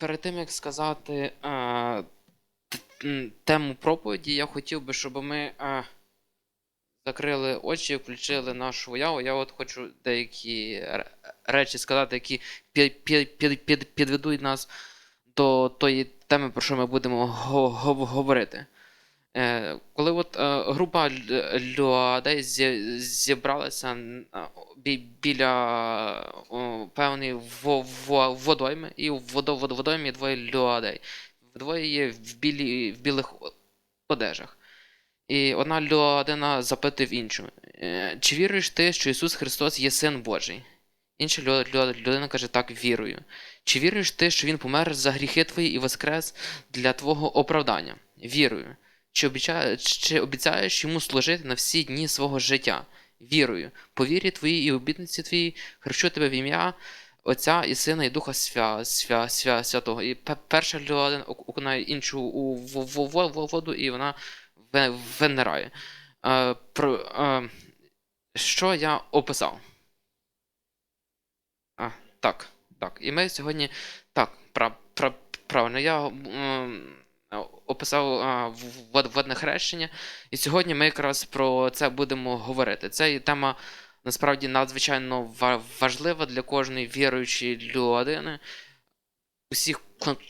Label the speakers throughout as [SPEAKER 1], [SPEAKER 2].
[SPEAKER 1] перед тим як сказати е, тему проповіді, я хотів би, щоб ми е, закрили очі включили нашу уяву. Я от хочу деякі речі сказати, які під, під, під, під, підведуть нас до тої теми, про що ми будемо го- го- говорити. Е, коли от е, група лю- людей зібралася бі- біля певної во- во- водойми, і в водо- водо- водоймі двоє людей. Двоє є в, білі, в білих одежах. І одна людина запитує іншу: е, Чи віруєш ти, що Ісус Христос є Син Божий? Інша лю- лю- людина каже, так, вірую. Чи віруєш ти, що Він помер за гріхи твої і воскрес для твого оправдання? Вірую. Чи, обіця... чи обіцяєш йому служити на всі дні свого життя? Вірую. По вірі твоїй і обітниці твоїй хрещу тебе в ім'я Отця і Сина і Духа Свя... Свя... Свя... Святого. І перша людина окунає іншу у воду, і вона вимирає. Е, про... е, що я описав? А, так, так. І ми сьогодні. Так, пра, пра, правильно, я описав а, в- водне хрещення, і сьогодні ми якраз про це будемо говорити. Це тема насправді надзвичайно важлива для кожної віруючої людини. Усіх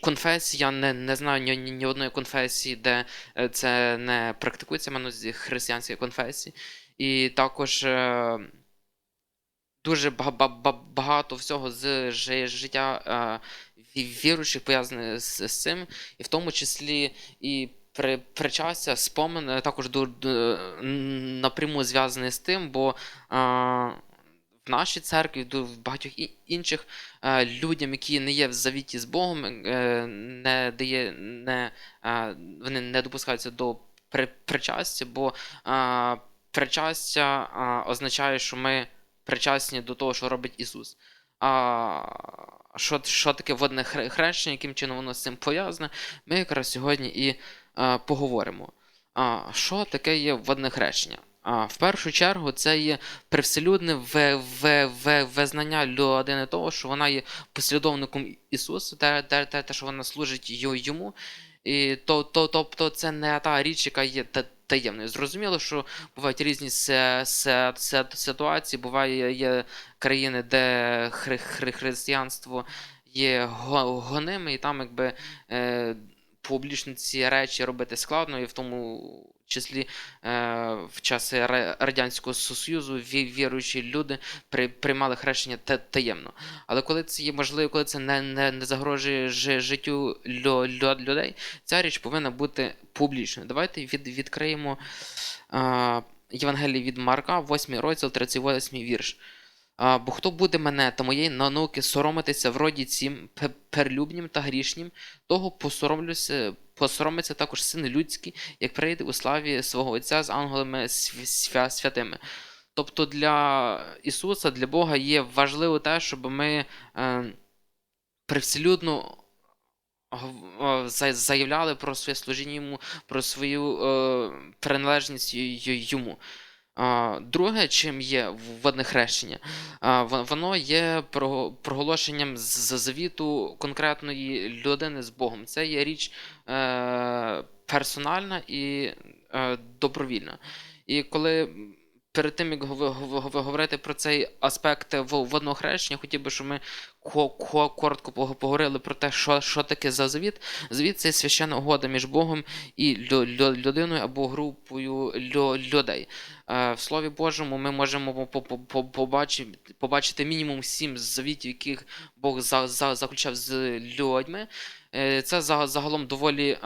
[SPEAKER 1] конфесій, я не, не знаю ні, ні, одної конфесії, де е, це не практикується, мене з християнської конфесії. І також. е, дуже ба- ба- ба- багато всього з життя е, віруючих пов'язане з, з цим, і в тому числі і при, причастя, спомин е, також ду- ду- напряму зв'язаний з тим, бо е, в нашій церкві, в багатьох інших е, людям, які не є в завіті з Богом, е, не дає, не, е, вони не допускаються до при, причастя, бо е, причастя е, означає, що ми причасні до того, що робить Ісус. А що, що таке водне хре- хрещення, яким чином воно з цим пов'язане, ми якраз сьогодні і а, поговоримо. А, що таке є водне хрещення? А, в першу чергу, це є привселюдне визнання людини того, що вона є послідовником Ісуса, те, те, те що вона служить йому. І то, то, тобто це не та річ, яка є та- таємною. Зрозуміло, що бувають різні ситуації, буває є країни, де хри, хри, християнство є гоним, і там якби е, публічно ці речі робити складно, і в тому числі е, в часи Радянського Союзу віруючі люди при, приймали хрещення та, таємно. Але коли це є можливо, коли це не, не, не загрожує жи- життю лю, лю, людей, ця річ повинна бути публічною. Давайте від, відкриємо е, Євангеліє від Марка, 8 розділ, 38 вірш. А, бо хто буде мене та моєї науки соромитися в роді цім пе- перлюбнім та грішнім, того посоромлюся, посоромиться також син людський, як прийде у славі свого Отця з ангелами свя- свя- святими. Тобто для Ісуса, для Бога є важливо те, щоб ми е, привселюдно заявляли про своє служіння йому, про свою е, приналежність йому. Друге, чим є водне хрещення, воно є проголошенням з завіту конкретної людини з Богом. Це є річ е, персональна і е, добровільна. І коли перед тим, як гови- говорити про цей аспект водного хрещення, хотів би, щоб ми коротко поговорили про те, що, що таке за завіт. Завіт це священна угода між Богом і лю- лю- людиною або групою людей. Е, В Слові Божому ми можемо по- по- по- побачити, мінімум сім завітів, яких Бог за, за, заключав з людьми. Е, Це загалом доволі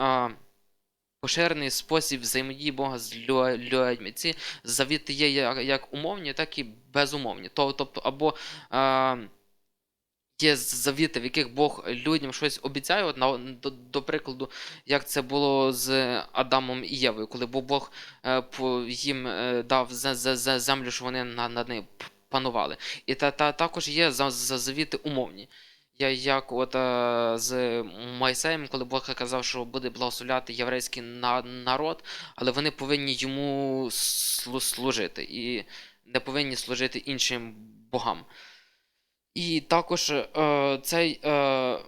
[SPEAKER 1] поширений спосіб взаємодії Бога з людьми. Ці завіти є як, умовні, так і безумовні. Тобто, або є завіти, в яких Бог людям щось обіцяє, от, на, до, до прикладу, як це було з Адамом і Євою, коли Бог е, по- їм е, дав за, за, за землю, що вони на, над нею п- панували. І та, та, також є за, за завіти умовні. Я, як от е, з Мойсеєм, коли Бог казав, що буде благословляти єврейський на, народ, але вони повинні йому служити і не повинні служити іншим богам. І також е, цей е,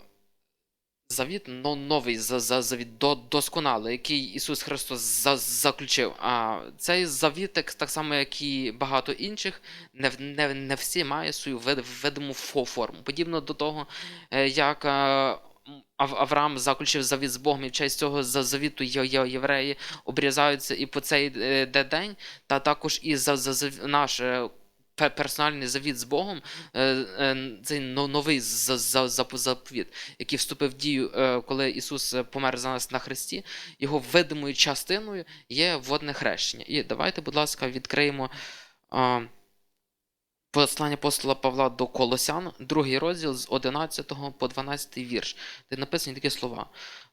[SPEAKER 1] Завіт, но новий за, за, завіт до, досконалий, який Ісус Христос за, заключив. А цей завіт, так, само, як і багато інших, не, не, не всі має свою вид, видиму фо- форму. Подібно до того, е, як е, Авраам заключив завіт з Богом, і в честь цього завіту є, євреї обрізаються і по цей е, день, та також і за, за, наш. Пе- Персональний завіт з Богом, е, е, цей новий за- за- за- заповіт, який вступив в дію, е, коли Ісус помер за нас на хресті, його видимою частиною є водне хрещення. І давайте, будь ласка, відкриємо послання апостола Павла до Колосян, другий розділ з 11 по 12 вірш, де написані такі слова.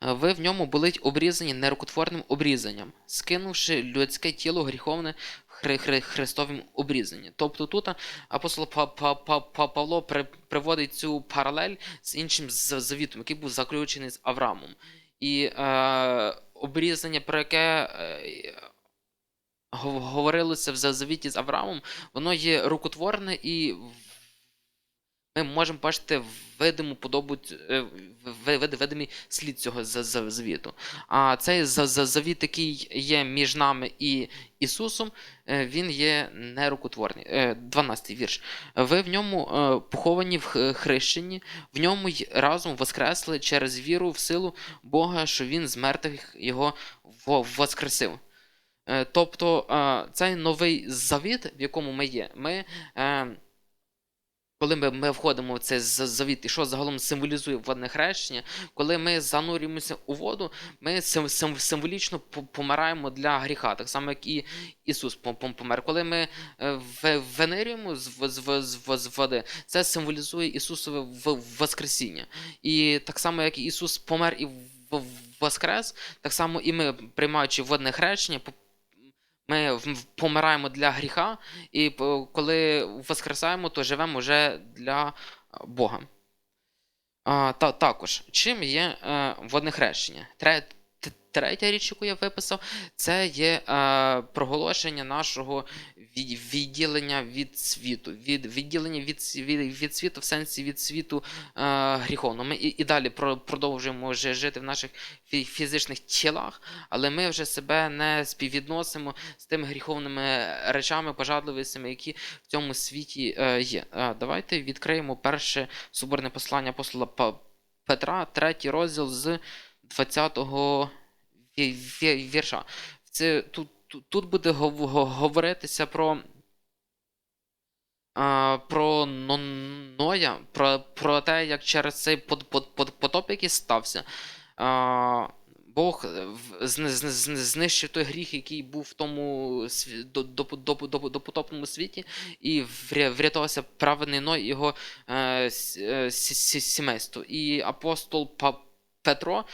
[SPEAKER 1] Е, Ви в ньому були обрізані нерукотворним обрізанням, скинувши людське тіло гріховне хри- хри- Христовим обрізанням. Тобто тут апостол Па- Па- Па- Па- Павло приводить цю паралель з іншим завітом, який був заключений з Авраамом. І е, обрізання, про яке е, говорилося в завіті з Авраамом, воно є рукотворне і ми можемо бачити видиму подобу, е, видимий слід цього за- за- завіту. А цей за- за- завіт, який є між нами і Ісусом, е, він є нерукотворний. Е, 12 вірш. Ви в ньому е, поховані в хрещенні, в ньому й разом воскресли через віру в силу Бога, що Він з мертвих його воскресив. Е, Тобто е, цей новий завіт, в якому ми є, ми, е, коли ми, ми входимо в цей завіт, і що загалом символізує водне хрещення, коли ми занурюємося у воду, ми сим, сим, символічно помираємо для гріха, так само, як і Ісус пом- пом- помер. Коли ми венерюємо з, з, з, з води, це символізує Ісусове Воскресіння. І так само, як і Ісус помер і воскрес, так само і ми, приймаючи водне хрещення, ми помираємо для гріха, і коли воскресаємо, то живемо вже для Бога. А, та, також, чим є е, водне хрещення? Третя річ, яку я виписав, це є е, проголошення нашого від, відділення від світу. Від, відділення від, від, від світу в сенсі від світу е, гріховного. Ми і, і далі про, продовжуємо вже жити в наших фі- фізичних тілах, але ми вже себе не співвідносимо з тими гріховними речами, пожадливостями, які в цьому світі е, є. Е, давайте відкриємо перше соборне послання апостола Петра, третій розділ з 20-го ві- ві- вірша. Це, тут, тут, буде говоритися про. А, про Ноя, про, про те, як через цей пот- пот- пот- потоп, який стався, а, Бог е, знищив той гріх, який був в тому сві- до, до, до, до, до потопному світі, і врятувався праведний Ной і його е, е, сі- сі- сімейство. І апостол Петро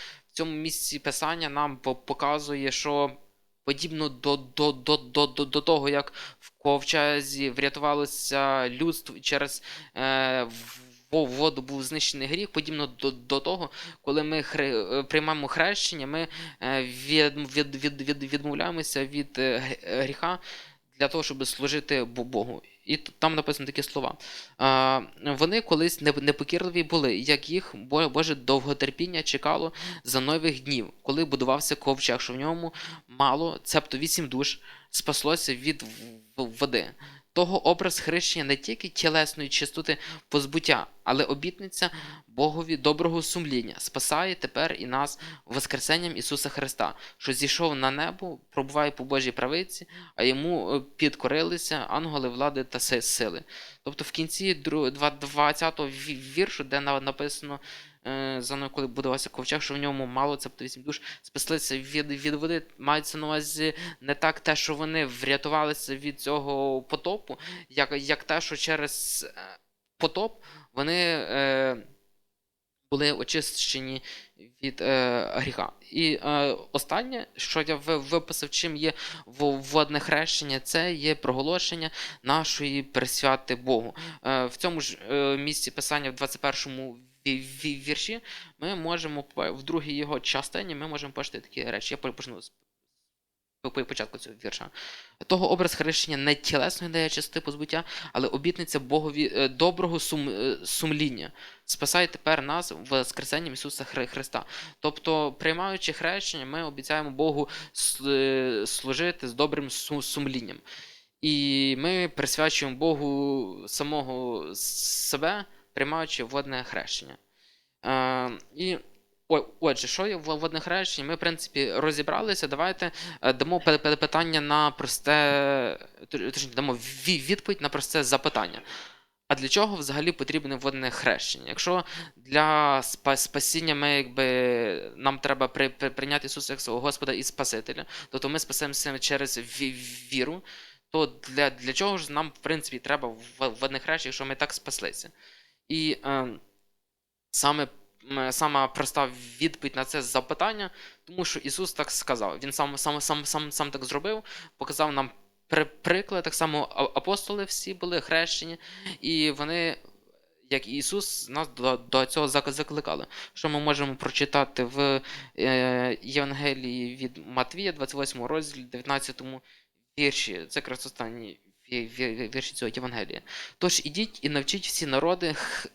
[SPEAKER 1] цьому місці писання нам показує, що подібно до, до, до, до, до, того, як в ковчезі врятувалося людство через е, воду був знищений гріх, подібно до, до того, коли ми хри, е, приймаємо хрещення, ми е, від, від, від, від, відмовляємося від е, гріха для того, щоб служити Богу. І там написано такі слова. А, вони колись не- непокірливі були, як їх Боже довготерпіння чекало за нових днів, коли будувався ковчег, що в ньому мало, цебто вісім душ, спаслося від води. Того образ хрещення не тільки тілесної чистоти позбуття, але обітниця Богові доброго сумління спасає тепер і нас Воскресенням Ісуса Христа, що зійшов на небо, пробуває по Божій правиці, а йому е, підкорилися ангели влади та сили. Тобто в кінці 20-го віршу, де написано е, за мною, коли будувався ковчег, що в ньому мало, цебто вісім душ, спаслися від, від води, мається на увазі не так те, що вони врятувалися від цього потопу, як, як те, що через е, потоп вони е, були очищені від е, гріха. І е, останнє, що я виписав, чим є водне хрещення, це є проголошення нашої присвяти Богу. Е, в цьому ж е, місці писання в 21-му ві- ві- вірші ми можемо в другій його частині ми можемо бачити такі речі. Я почну з по по початку цього вірша. Того образ хрещення не тілесної дає части позбуття, але обітниця Богові е, доброго сум, е, сумління. Спасає тепер нас воскресенням Ісуса Христа. Тобто, приймаючи хрещення, ми обіцяємо Богу е, служити з добрим сумлінням. І ми присвячуємо Богу самого себе, приймаючи водне хрещення. Е, і отже, що є в водних хрещенні? Ми, в принципі, розібралися. Давайте е, дамо питання на просте, точніше, дамо відповідь на просте запитання. А для чого взагалі потрібне водне хрещення? Якщо для спа- спасіння ми, якби, нам треба при, при- прийняти Ісуса як свого Господа і Спасителя, тобто ми спасемося через віру, то для, для чого ж нам, в принципі, треба водне хрещення, якщо ми так спаслися? І е, саме сама проста відповідь на це запитання, тому що Ісус так сказав. Він сам сам, сам, сам, сам так зробив, показав нам при, приклад. Так само апостоли всі були хрещені, і вони, як і Ісус, нас до, до цього закликали. Що ми можемо прочитати в е, Євангелії від Матвія, 28 розділі, 19 вірші. Це якраз останній вірші цього Євангелія. Тож ідіть і навчіть всі народи,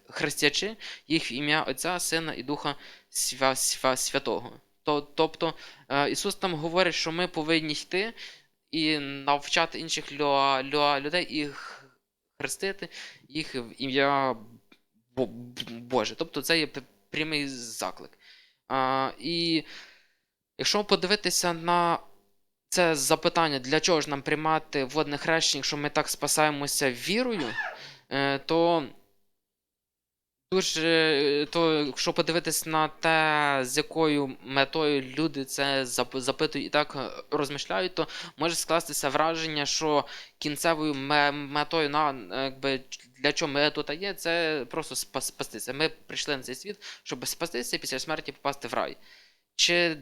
[SPEAKER 1] хрестячи їх в ім'я Отця, Сина і Духа Свя, Свя, Святого. То, тобто е, Ісус там говорить, що ми повинні йти і навчати інших лю, лю, людей і хрестити їх в ім'я Бо- Боже. Тобто це є прямий заклик. А, і якщо подивитися на це запитання, для чого ж нам приймати водне хрещення, якщо ми так спасаємося вірою, е, то дуже, е, то якщо подивитись на те, з якою метою люди це запитують і так е, розмишляють, то може скластися враження, що кінцевою метою на якби для чого ми тут є, це просто спа- спастися. Ми прийшли на цей світ, щоб спастися і після смерті попасти в рай. Чи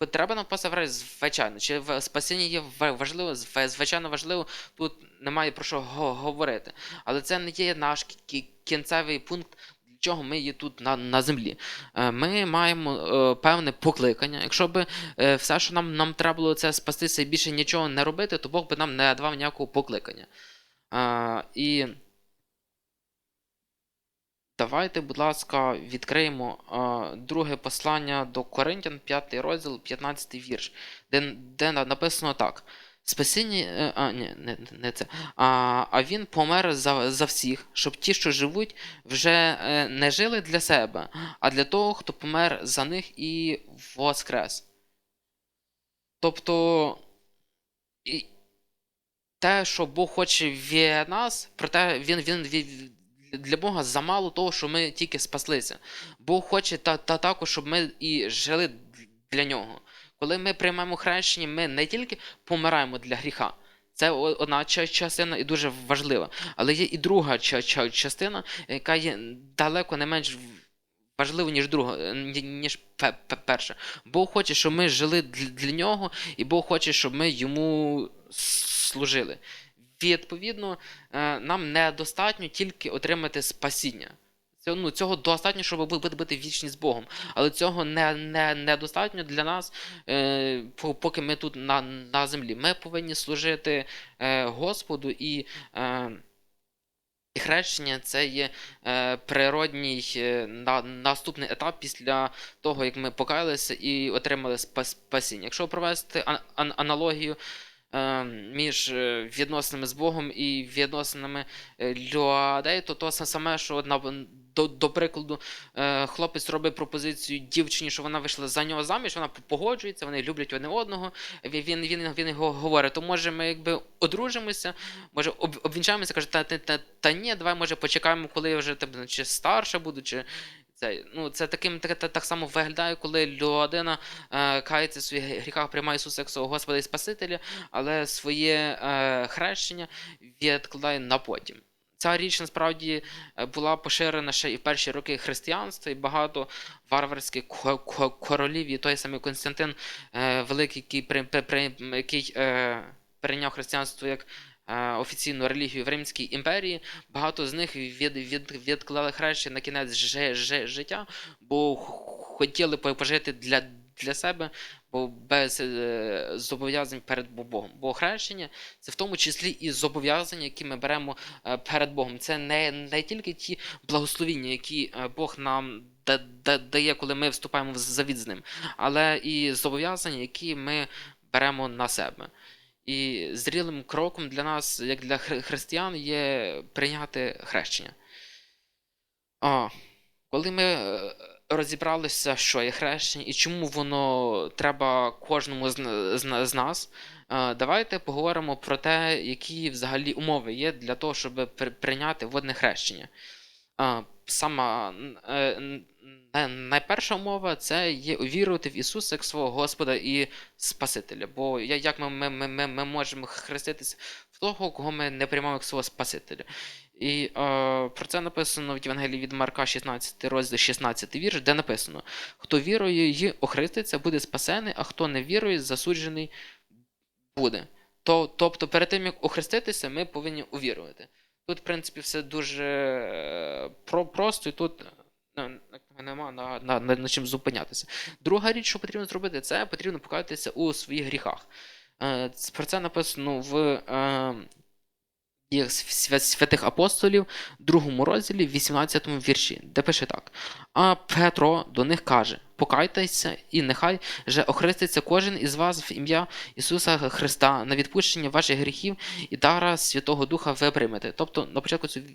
[SPEAKER 1] дл- Треба нам попасти? Звичайно. Чи спасіння є важливо? Звичайно важливо. Тут немає про що говорити. Але це не є наш кі- кі- кінцевий пункт, для чого ми є тут на, на землі. Е, Ми маємо е, певне покликання. Якщо б е, все, що нам, нам треба було це спастися і більше нічого не робити, то Бог би нам не давав ніякого покликання. І Давайте, будь ласка, відкриємо е, друге послання до Коринтян, 5 розділ, 15 вірш, де, де написано так. Спасіння, е, а, ні, не, не це. А, а він помер за, за всіх, щоб ті, що живуть, вже е, не жили для себе, а для того, хто помер за них і воскрес. Тобто, те, що Бог хоче від нас, проте він, він, він для Бога замало того, що ми тільки спаслися. Бог хоче та, та також, щоб ми і жили для нього. Коли ми приймаємо хрещення, ми не тільки помираємо для гріха. Це одна частина і дуже важлива. Але є і друга ча- ча- частина, яка є далеко не менш в- важлива, ніж друга, ніж пе- пе- перша. Бог хоче, щоб ми жили для нього, і Бог хоче, щоб ми йому служили. Відповідно, е, нам недостатньо тільки отримати спасіння. Ну, цього достатньо, щоб бути, вічні з Богом. Але цього не, не, недостатньо для нас, е, поки ми тут на, на землі. Ми повинні служити е, Господу і. Е, хрещення це є е, природній е, на, наступний етап після того, як ми покаялися і отримали спас, спасіння. Якщо провести ан- ан- аналогію між е, відносинами з Богом і відносинами е, людей, то то саме, що на, до, до прикладу, е, хлопець робить пропозицію дівчині, що вона вийшла за нього заміж, вона погоджується, вони люблять одне одного. Він, він, він його говорить, то може ми якби одружимося, може обвінчаємося, каже, та, та, та, та ні, давай може почекаємо, коли я вже тебе чи старша буду, чи. Це, ну, це таким так, так, само виглядає, коли людина е, кається в своїх гріхах, приймає Ісуса як свого Господа і Спасителя, але своє е, хрещення відкладає на потім. Ця річ насправді е, була поширена ще і в перші роки християнства, і багато варварських ко- ко- королів, і той самий Константин е, Великий, який, при, при, при, який е, прийняв християнство як офіційну релігію в Римській імперії, багато з них від, від, відклали хрещення на кінець жи, жи, життя, бо хотіли пожити для, для себе, бо без е, зобов'язань перед Богом. Бо хрещення це в тому числі і зобов'язання, які ми беремо е, перед Богом. Це не, не тільки ті благословіння, які е, Бог нам да- да- дає, коли ми вступаємо в завіт з ним, але і зобов'язання, які ми беремо на себе. І зрілим кроком для нас, як для християн, є прийняти хрещення. А, коли ми е, розібралися, що є хрещення і чому воно треба кожному з, нас, е, давайте поговоримо про те, які взагалі умови є для того, щоб при- прийняти водне хрещення. Сама е, найперша умова це є увірувати в Ісуса як свого Господа і Спасителя. Бо як ми, ми, ми, ми, можемо хреститися в того, кого ми не приймаємо як свого Спасителя? І е, про це написано в Євангелії від Марка, 16 розділ, 16 вірш, де написано: хто вірує і охреститься, буде спасений, а хто не вірує, засуджений буде. То, тобто, перед тим, як охреститися, ми повинні увірувати. Тут, в принципі, все дуже е, про, просто, і тут е, нема на, на, на, на чим зупинятися. Друга річ, що потрібно зробити, це потрібно покаятися у своїх гріхах. Е, Про це написано в е, діях святих апостолів, другому розділі, 18 вірші, де пише так: А Петро до них каже: Покайтеся, і нехай же охреститься кожен із вас в ім'я Ісуса Христа на відпущення ваших гріхів і дара Святого Духа ви приймете. Тобто на початку цього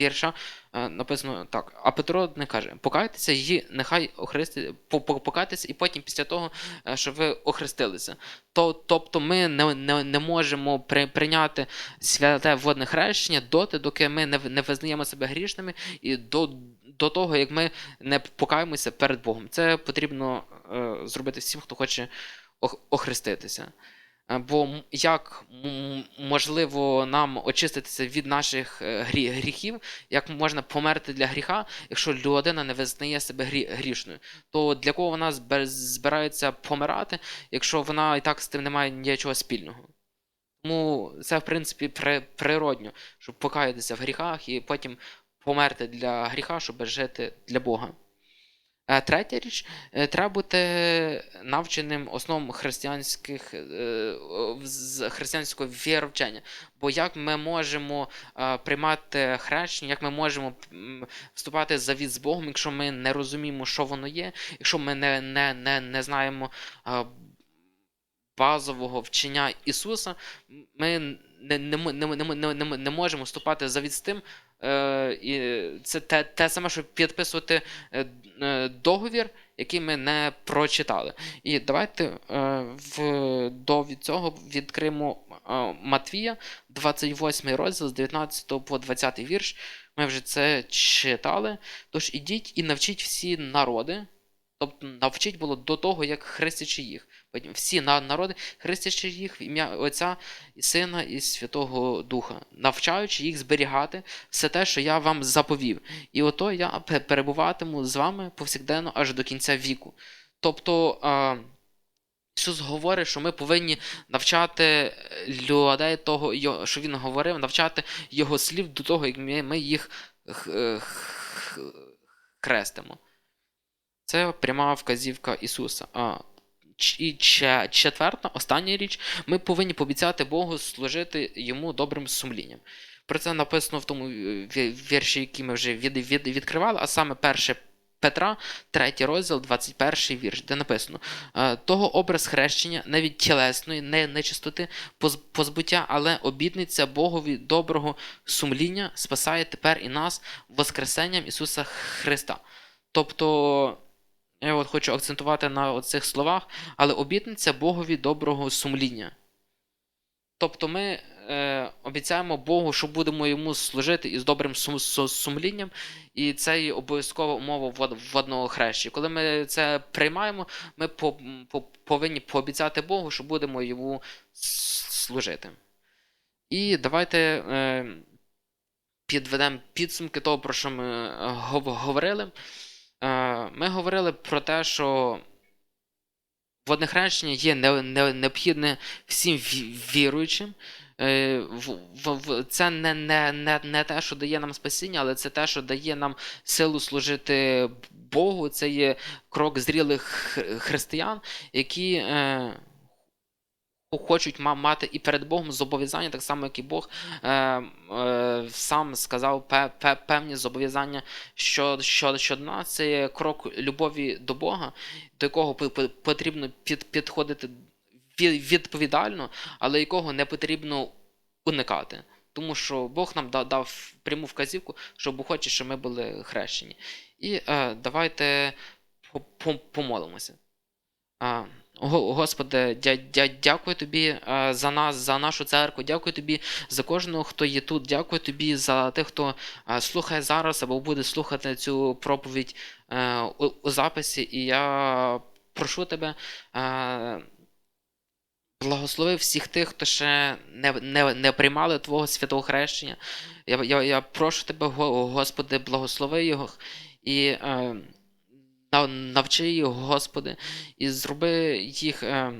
[SPEAKER 1] вірша е, написано так: а Петро не каже: покайтеся і нехай охрести, по- по- покайтеся, і потім після того, е, що ви охрестилися. То, тобто ми не, не, не можемо при, прийняти святе водне хрещення доти, доки ми не, не визнаємо себе грішними, і до, до того, як ми не покаємося перед Богом. Це потрібно е, зробити всім, хто хоче ох- охреститися. Бо як можливо нам очиститися від наших е, грі- гріхів, як можна померти для гріха, якщо людина не визнає себе грі- грішною, то для кого вона збирається помирати, якщо вона і так з тим не має нічого спільного? Тому це, в принципі, при, природньо, щоб покаятися в гріхах і потім померти для гріха, щоб жити для Бога. Е, Третя річ, е, треба бути навченим основам християнських, е, християнського віровчення. Бо як ми можемо приймати хрещення, як ми можемо вступати в завіт з Богом, якщо ми не розуміємо, що воно є, якщо ми не, не, не, не знаємо базового вчення Ісуса, ми не, не, не, не, не, не можемо вступати в завіт з тим. Е, і це те, те саме, що підписувати е, е, договір, який ми не прочитали. І давайте в, до від цього відкриємо Матвія, 28 розділ з 19 по 20 вірш. Ми вже це читали. Тож ідіть і навчіть всі народи. Тобто навчить було до того, як хрестячи їх. Всі народи, хрестячи їх в ім'я Отця і Сина і Святого Духа, навчаючи їх зберігати все те, що я вам заповів. І ото я перебуватиму з вами повсякденно аж до кінця віку. Тобто Ісус говорить, що ми повинні навчати людей того, що Він говорив, навчати Його слів до того, як ми, їх х- хрестимо. Це пряма вказівка Ісуса. І четверта, остання річ, ми повинні пообіцяти Богу служити йому добрим сумлінням. Про це написано в тому е, вірші, який ми вже від, від, відкривали, а саме перше Петра, 3 розділ, 21 вірш, де написано: «Е, того образ хрещення не від тілесної, не нечистоти, позбуття, але обітниця Богові доброго сумління спасає тепер і нас Воскресенням Ісуса Христа. Тобто, я от хочу акцентувати на цих словах, але обітниця Богові доброго сумління. Тобто ми е, обіцяємо Богу, що будемо йому служити із добрим сум, су- сумлінням, і це є обов'язкова умова вод- водного хрещення. Коли ми це приймаємо, ми по, по, повинні пообіцяти Богу, що будемо йому служити. І давайте е, підведемо підсумки того, про що ми е, говорили. Е, Ми говорили про те, що водне хрещення є не, не, необхідне всім віруючим. е, це не, не, не, не те, що дає нам спасіння, але це те, що дає нам силу служити Богу. Це є крок зрілих християн, які. Е, Хочуть мати і перед Богом зобов'язання, так само, як і Бог е, е, сам сказав пе- пе- певні зобов'язання що, що, щодо нас. Це є крок любові до Бога, до якого потрібно під, підходити ві- відповідально, але якого не потрібно уникати. Тому що Бог нам да- дав пряму вказівку, що Бог хоче, щоб ми були хрещені. І е, давайте по- по- помолимося. Господи, дя- дя- дякую тобі е, за нас, за нашу церкву. Дякую тобі за кожного, хто є тут. Дякую тобі за тих, хто е, слухає зараз або буде слухати цю проповідь е, у, у записі. І я прошу тебе. Благослови всіх тих, хто ще не, не, не приймали Твого святого хрещення. Я, я, я прошу тебе, Господи, благослови його і навчи їх, Господи, і зроби їх е,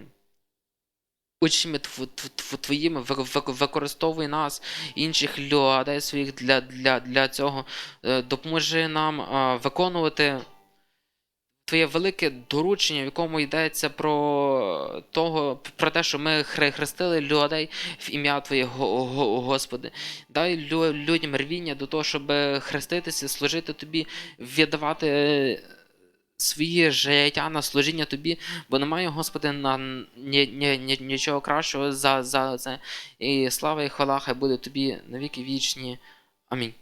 [SPEAKER 1] учнями тв- тв- тв- Твоїми, ви- ви- використовуй нас, інших людей своїх для, для, для цього. Е, Допоможи нам е, виконувати твоє велике доручення, в якому йдеться про того, про те, що ми хрестили людей в ім'я Твоє, Го- Го- Господи. Дай людям рвіння до того, щоб хреститися, служити Тобі, віддавати своє життя на служіння Тобі, бо немає, Господи, на ні, ні, ні, нічого кращого за, за це. І слава і хвала хай буде Тобі навіки вічні. Амінь.